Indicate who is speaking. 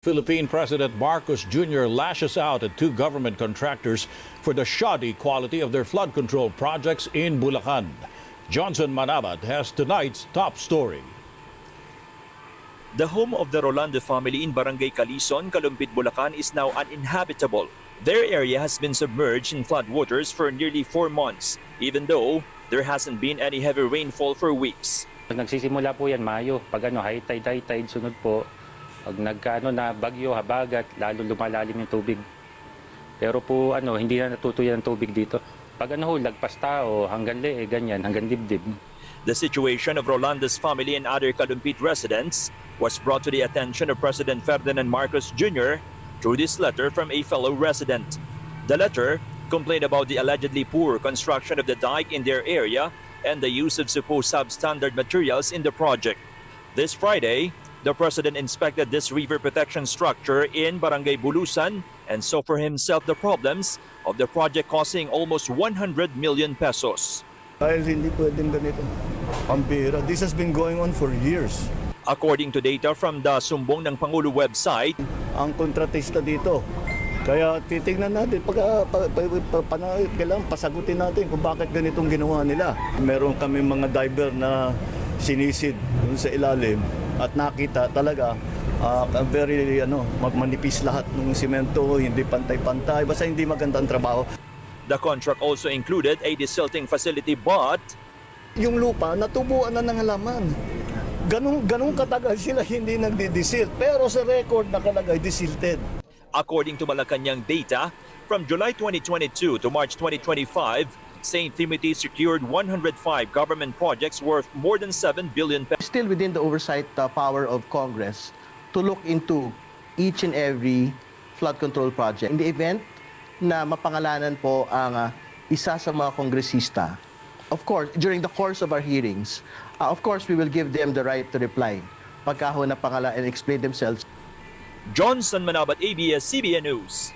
Speaker 1: Philippine President Marcos Jr. lashes out at two government contractors for the shoddy quality of their flood control projects in Bulacan. Johnson Manabat has tonight's top story.
Speaker 2: The home of the Rolando family in Barangay Calison, Kalumpit, Bulacan is now uninhabitable. Their area has been submerged in floodwaters for nearly four months, even though there hasn't been any heavy rainfall for weeks.
Speaker 3: Nagsisimula po yan, Mayo. Pag ano, high tide, high tide, sunod po. Pag nagkaano na bagyo, habagat, lalo lumalalim yung tubig. Pero po, ano, hindi na natutuyan ang tubig dito. Pag ano ho, lagpas tao, hanggang lee, ganyan, hanggang dibdib.
Speaker 2: The situation of Rolando's family and other Kalumpit residents was brought to the attention of President Ferdinand Marcos Jr. through this letter from a fellow resident. The letter complained about the allegedly poor construction of the dike in their area and the use of supposed substandard materials in the project. This Friday, the president inspected this river protection structure in Barangay Bulusan and saw for himself the problems of the project costing almost 100 million pesos.
Speaker 4: Dahil hindi pwedeng ganito. Pambira. This has been going on for years.
Speaker 2: According to data from the Sumbong ng Pangulo website,
Speaker 4: Ang kontratista dito. Kaya titingnan natin, pag, ah, pa, pa, pa, pana- kailangan pasagutin natin kung bakit ganitong ginawa nila. Meron kami mga diver na sinisid dun sa ilalim at nakita talaga ah, very ano, manipis lahat ng simento, hindi pantay-pantay, basta hindi magandang trabaho.
Speaker 2: the contract also included a desilting facility but
Speaker 4: Yung lupa, natubuan na ng halaman. Ganong, ganong katagal sila hindi nagdi-desilt. Pero sa record nakalagay desilted.
Speaker 2: according to Malacanang data, from July 2022 to March 2025, St. Timothy secured 105 government projects worth more than 7 billion pesos.
Speaker 5: still within the oversight uh, power of Congress to look into each and every flood control project. In the event na mapangalanan po ang uh, isa sa mga kongresista, of course, during the course of our hearings, uh, of course, we will give them the right to reply pagka ho na pangala and explain themselves.
Speaker 2: Johnson Manabat, ABS-CBN News.